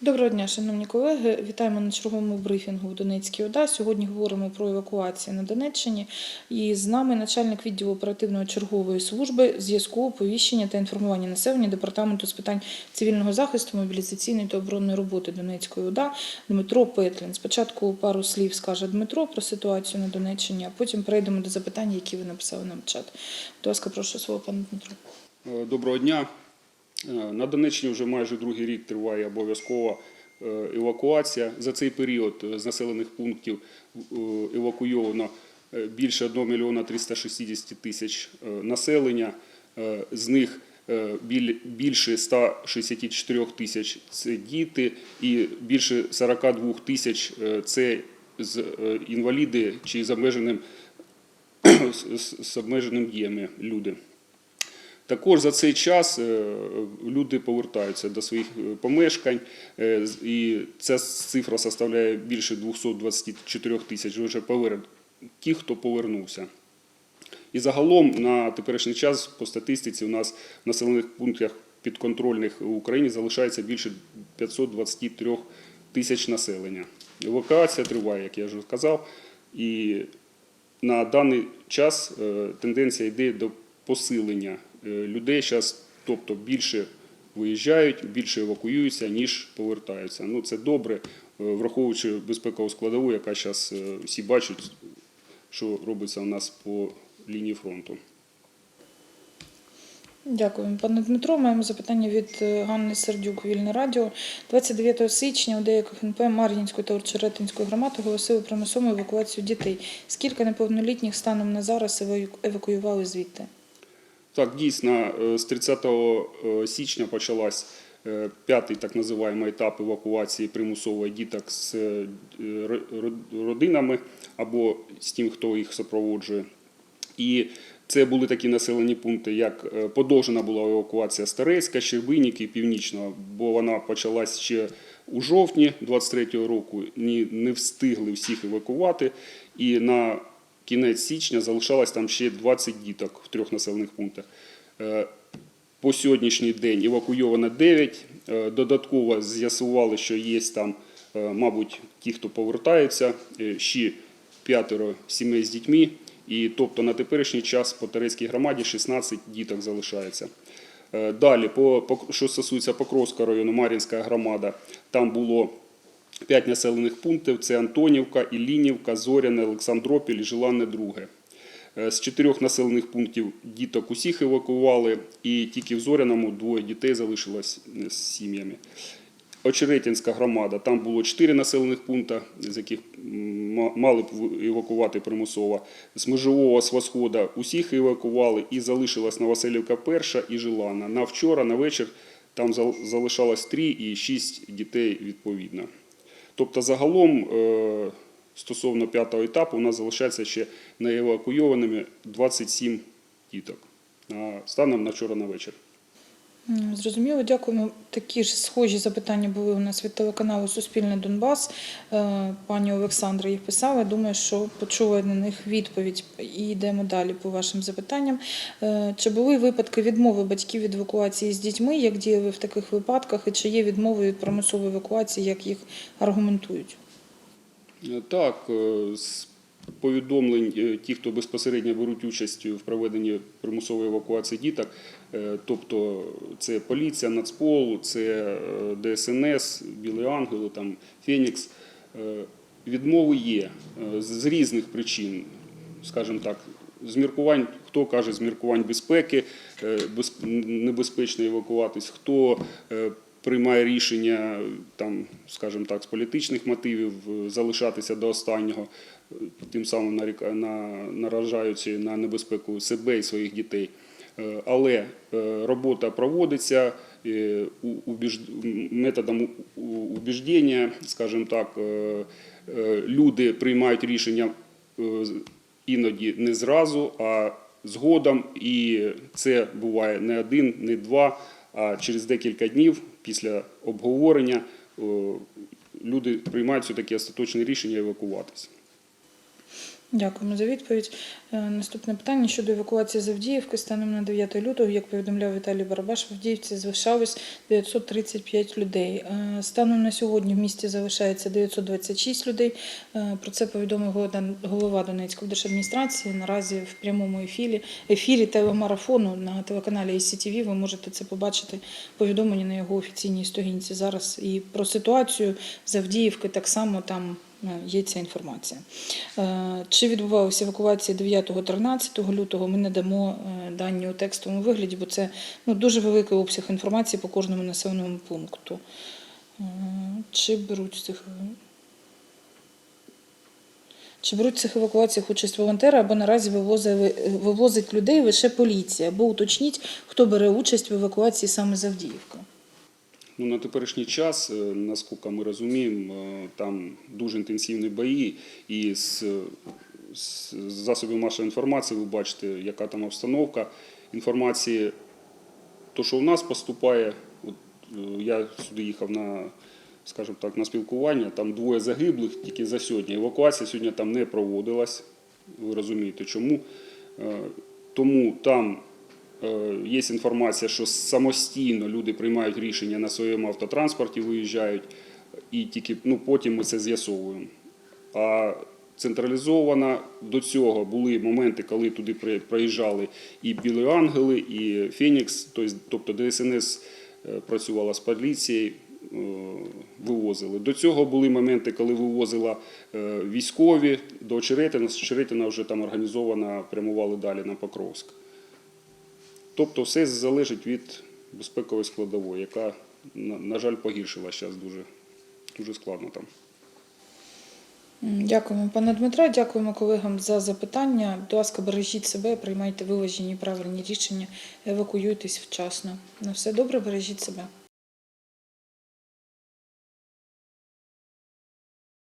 Доброго дня, шановні колеги. Вітаємо на черговому брифінгу в Донецькій ОДА. Сьогодні говоримо про евакуацію на Донеччині. І з нами начальник відділу оперативної чергової служби зв'язку, оповіщення та інформування населення департаменту з питань цивільного захисту, мобілізаційної та оборонної роботи Донецької ОДА Дмитро Петлін. Спочатку пару слів скаже Дмитро про ситуацію на Донеччині, а потім перейдемо до запитань, які ви написали нам в чат. Будь ласка, прошу слово, пане Дмитро. Е, Доброго дня. Е, На Донеччині вже майже другий рік триває обов'язкова е, евакуація. За цей період е, з населених пунктів евакуйовано більше 1 мільйона 360 тисяч населення. З них біль- більше 164 тисяч це діти і більше 42 тисяч це інваліди чи з обмеженим, з обмеженим діями люди. Також за цей час е, люди повертаються до своїх е, помешкань, е, і ця цифра составляє більше 224 тисяч вже повер... ті, хто повернувся. І загалом на теперішній час по статистиці у нас в населених пунктах підконтрольних в Україні залишається більше 523 тисяч населення. Евакуація триває, як я вже сказав, і на даний час тенденція йде до посилення людей зараз, тобто більше виїжджають, більше евакуюються, ніж повертаються. Ну це добре, е, враховуючи безпекову складову, яка зараз всі бачать, що робиться у нас по лінії фронту. Дякую, пане Дмитро. Маємо запитання від е, Ганни Сердюк, Вільне Радіо. 29 січня у деяких НП Мар'їнської та Очеретинської громад оголосили про масову евакуацію дітей. Скільки неповнолітніх станом на зараз евакуювали звідти? Так, дійсно, е, з 30 е, січня почалась е, п'ятий так називаємий етап евакуації примусової діток з ро- ро- родинами або з тим, хто їх супроводжує. І це були такі населені пункти, як подовжена була евакуація Старецька, Щербиніки, Північного, бо вона почалась ще у жовтні 23-го року. Не встигли всіх евакувати. І на кінець січня залишалось там ще 20 діток в трьох населених пунктах. Е, По сьогоднішній день евакуйовано 9. Е, Додатково з'ясували, що є там, е, мабуть, ті, хто повертаються, е, ще п'ятеро сімей з дітьми. І тобто на теперішній час по Терецькій громаді 16 діток залишається. Далі, по, що стосується Покровського району, Мар'їнська громада, там було 5 населених пунктів: це Антонівка, Іллінівка, Зоряне, Олександропіль Желанне Друге. Е, З чотирьох населених пунктів діток усіх евакуювали, і тільки в Зоряному двоє дітей залишилось е, з сім'ями. Очеретинська громада, там було чотири населених пункти, з яких мали б евакувати примусово. З Межового з Восхода усіх евакували і залишилась Новоселівка перша і Желана. На вчора, на вечір там залишалось три і шість дітей відповідно. Тобто загалом е, стосовно п'ятого етапу у нас залишається ще неевакуйованими 27 діток станом на вчора на вечір. Зрозуміло, дякуємо. Такі ж схожі запитання були у нас від телеканалу Суспільне Донбас. Е, Пані Олександра їх писала. Думаю, що почули на них відповідь і йдемо далі по вашим запитанням. Е, Чи були випадки відмови батьків від евакуації з дітьми? Як діяли в таких випадках? І чи є відмови від примусової евакуації, як їх аргументують? Е, Так, повідомлень е, ті, хто безпосередньо беруть участь в проведенні примусової евакуації діток, е, тобто це поліція, Нацпол, це е, ДСНС, Білий Ангел, там Фенікс. Відмови є з різних причин, скажімо так. З міркувань, хто каже, з міркувань безпеки, без- небезпечно евакуватись, хто приймає рішення, там, скажімо так, з політичних мотивів залишатися до останнього, тим самим наражаючи на небезпеку себе і своїх дітей. Е, Але е, робота проводиться методом убіждення, скажімо так, е, люди приймають рішення іноді не зразу, а згодом. І це буває не один, не два, а через декілька днів після обговорення люди приймають все-таки остаточне рішення евакуватися. Дякуємо за відповідь. Е, Наступне питання щодо евакуації з Авдіївки. Станом на 9 лютого, як повідомляв Віталій Барабаш, в Авдіївці залишалось 935 людей. Е, Станом на сьогодні в місті залишається 926 людей. Е, Про це повідомив голова- Донецької держадміністрації. Наразі в прямому ефірі, ефірі телемарафону на телеканалі ICTV ви можете це побачити повідомлення на його офіційній сторінці. Зараз і про ситуацію з Авдіївки так само там є ця інформація. Е, Чи відбувалася евакуація 9-13 лютого, ми не дамо е, дані у текстовому вигляді, бо це ну, дуже великий обсяг інформації по кожному населеному пункту. Е, Чи беруть цих чи беруть в цих евакуаціях участь волонтери, або наразі вивозить людей лише поліція? Або уточніть, хто бере участь в евакуації саме з Авдіївки. Ну, на теперішній час, е, наскільки ми розуміємо, е, там дуже інтенсивні бої, і з, з засобів масової інформації ви бачите, яка там обстановка. Інформації, то, що у нас поступає, от, е, я сюди їхав на, скажімо так, на спілкування, там двоє загиблих тільки за сьогодні. Евакуація сьогодні там не проводилась. Ви розумієте, чому? Тому там Є інформація, що самостійно люди приймають рішення на своєму автотранспорті, виїжджають, і тільки ну, потім ми це з'ясовуємо. А централізовано до цього були моменти, коли туди приїжджали і Білі Ангели, і Фенікс, тобто- ДСНС е, працювала з поліцією, е, вивозили. До цього були моменти, коли вивозила е, військові до Очеретина, з Очеретина вже там організовано прямували далі на Покровськ. Тобто все залежить від безпекової складової, яка, на, жаль, погіршила зараз дуже, дуже складно там. Дякуємо, пане Дмитре. Дякуємо колегам за запитання. Будь ласка, бережіть себе, приймайте виважені правильні рішення, евакуюйтесь вчасно. На все добре, бережіть себе.